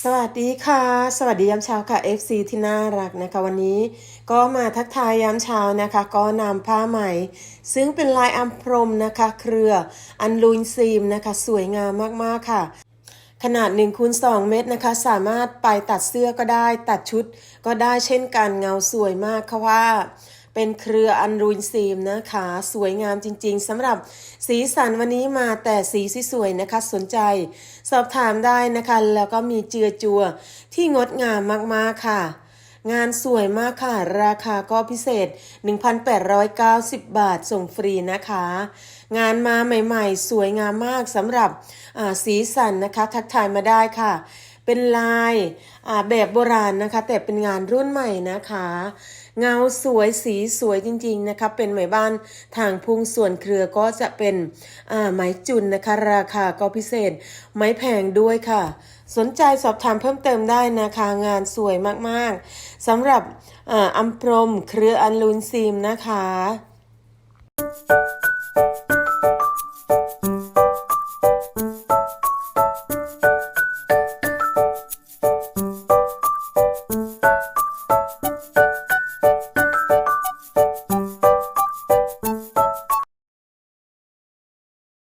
สวัสดีค่ะ สวัสดียามเช้าค่ะ FC ที่น่ารักนะคะ วันนี้ก็มาทักทายยามเช้านะคะ ก็นำผ้าไหม่ ซึ่งเป็นลายอัมพรมนะคะ เครืออันลูนซีมนะคะ สวยงามมาก ๆ ค่ะ ขนาด1คูณ2เมตรนะคะ สามารถไปตัดเสื้อก็ได้ ตัดชุดก็ได้เช่นกันเงาสวยมากค่ะว่า เป็นเครืออันรูนซีมนะคะ สวยงามจริงๆสำหรับสีสันวันนี้มาแต่สีสวยๆนะคะ สนใจ สอบถามได้นะคะ แล้วก็มีเจือจัวที่งดงามมากๆค่ะ งานสวยมากค่ะ ราคาก็พิเศษ 1,890 บาทส่งฟรีนะคะ งานมาใหม่ๆ สวยงามมากสำหรับสีสันนะคะ ทักทายมาได้ค่ะ เป็นลายแบบโบราณนะคะ แต่เป็นงานรุ่นใหม่นะคะ เงาสวยสีสวยจริงๆนะคะ เป็นไหมบ้านทางพุงส่วนเครือก็จะเป็นไหมจุนนะคะ ราคาก็พิเศษ ไม่แพงด้วยค่ะ สนใจสอบถามเพิ่มเติมได้นะคะ งานสวยมากๆสำหรับอัมพรมเครืออันลูนซีมนะคะ